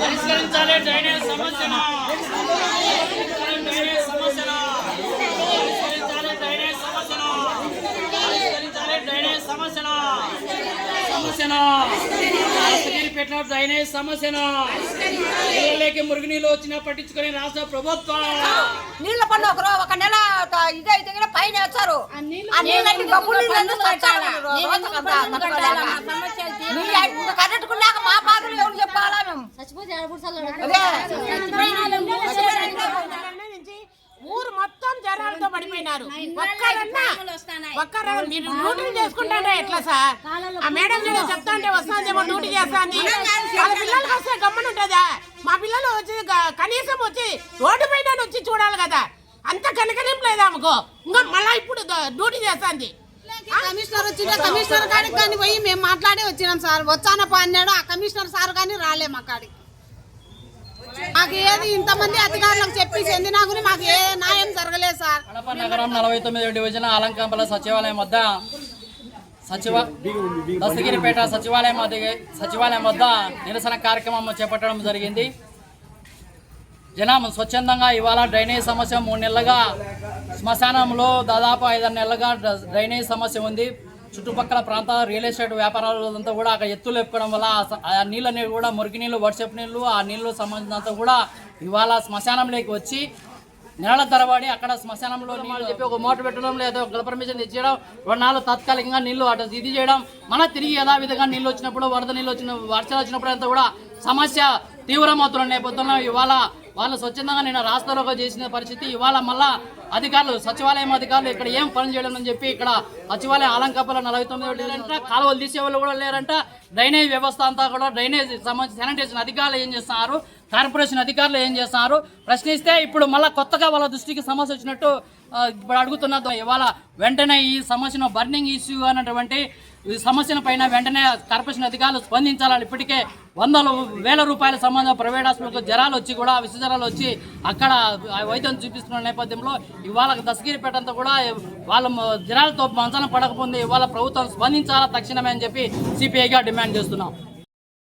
పరిష్కరించాలి డ్రైనేజ్ సమస్యను డ్రైనేజ్ సమస్యను పరిష్కరించాలి డ్రైనేజ్ సమస్యను పరిష్కరించాలి డ్రైనేజ్ సమస్యను సమస్యను పెట్టిన డ్రైనేజ్ సమస్యను? నీళ్ళకి మురుగునీళ్ళు వచ్చినా పట్టించుకొని రాష్ట్ర ప్రభుత్వం. నీళ్ళ పన్ను ఒక ఒక నెల త- ఇది అయితే కూడా పైన వేస్తారు ఇప్పుడు కరెంటుకున్నాక మా బాధలు ఎవరు చెప్పాలా మేము? నుంచి ఒక్కరు మీరు డ్యూటీలు చేసుకుంటారా ఎట్లా సార్? ఆ మేడం నేను చెప్తా అంటే వస్తాందేమో డ్యూటీ చేస్తాంది వాళ్ళ పిల్లలకి వస్తే మా పిల్లలు వచ్చి కనీసం వచ్చి రోడ్డు పైన వచ్చి చూడాలి కదా. అంత కనకరింపు లేదా ఆమెకు? ఇంకా మళ్ళా ఇప్పుడు డ్యూటీ చేస్తాంది కమిషనర్ వచ్చిన కమిషనర్ కాడికి కానీ పోయి మేము మాట్లాడి వచ్చినాం సార్. వచ్చానప్ప అన్నాడు. ఆ కమిషనర్ సార్ కానీ రాలే మా కాడికి. మాకు ఏది ఇంతమంది అధికారులకు చెప్పి చెందినా కూడా మాకు ఏ న్యాయం జరగలేదు సార్. కడప నగరం నలభై తొమ్మిది డివిజన్ అలంకంపల సచివాలయం వద్ద సచివ దస్తగిరిపేట సచివాలయం వద్ద సచివాలయం వద్ద నిరసన కార్యక్రమం చేపట్టడం జరిగింది. జనం స్వచ్ఛందంగా ఇవాళ డ్రైనేజ్ సమస్య మూడు నెలలుగా శ్మశానంలో దాదాపు ఐదారు నెలలుగా డ్ర- డ్రైనేజ్ సమస్య ఉంది. చుట్టుపక్కల ప్రాంతాల రియల్ ఎస్టేట్ వ్యాపారాలంతా కూడా అక్కడ ఎత్తులు ఎక్కడం వల్ల ఆ నీళ్ళ నీళ్ళు కూడా మురికి నీళ్ళు వర్షపు నీళ్ళు ఆ నీళ్ళు సంబంధించినంత కూడా ఇవాళ శ్మశానంలోకి వచ్చి నెలల తరబడి అక్కడ శ్మశానంలో నీళ్ళు చెప్పి ఒక మోటార్ పెట్టడం లేదా ఒక పర్మిషన్ తెచ్చేయడం రెండు నాలుగు తాత్కాలికంగా నీళ్ళు అటు ఇది చేయడం మన తిరిగి యథావిధంగా నీళ్ళు వచ్చినప్పుడు వరద నీళ్ళు వచ్చిన వర్షాలు వచ్చినప్పుడు అంతా కూడా సమస్య తీవ్రమవుతున్న నేపథ్యంలో ఇవాళ వాళ్ళు స్వచ్ఛందంగా నేను రాష్ట్రంలో చేసిన పరిస్థితి ఇవాళ మళ్ళా అధికారులు సచివాలయం అధికారులు ఇక్కడ ఏం పని చేయడం అని చెప్పి ఇక్కడ సచివాలయం ఆలంకప్పల నలభై తొమ్మిది లేరంట కాలువలు తీసే వాళ్ళు కూడా లేరంట. డ్రైనేజ్ వ్యవస్థ అంతా కూడా డ్రైనేజ్ సంబంధించి శానిటేషన్ అధికారులు ఏం చేస్తున్నారు? కార్పొరేషన్ అధికారులు ఏం చేస్తున్నారు? ప్రశ్నిస్తే ఇప్పుడు మళ్ళీ కొత్తగా వాళ్ళ దృష్టికి సమస్య వచ్చినట్టు ఇప్పుడు అడుగుతున్న ఇవాళ వెంటనే ఈ సమస్యను బర్నింగ్ ఇష్యూ అనేటువంటి ఈ సమస్యల పైన వెంటనే కార్పొరేషన్ అధికారులు స్పందించాలని ఇప్పటికే వందల వేల రూపాయల సంబంధం ప్రైవేట్ హాస్పిటల్కి జ్వరాలు వచ్చి కూడా విష జ్వరాలు వచ్చి అక్కడ వైద్యం చూపిస్తున్న నేపథ్యంలో ఇవాళ దశగిరిపేట అంతా కూడా వాళ్ళ జనాలతో జ్వరాలతో పడకపోతే ఇవాళ ప్రభుత్వం స్పందించాలా తక్షణమే అని చెప్పి సిపిఐగా డిమాండ్ చేస్తున్నాం.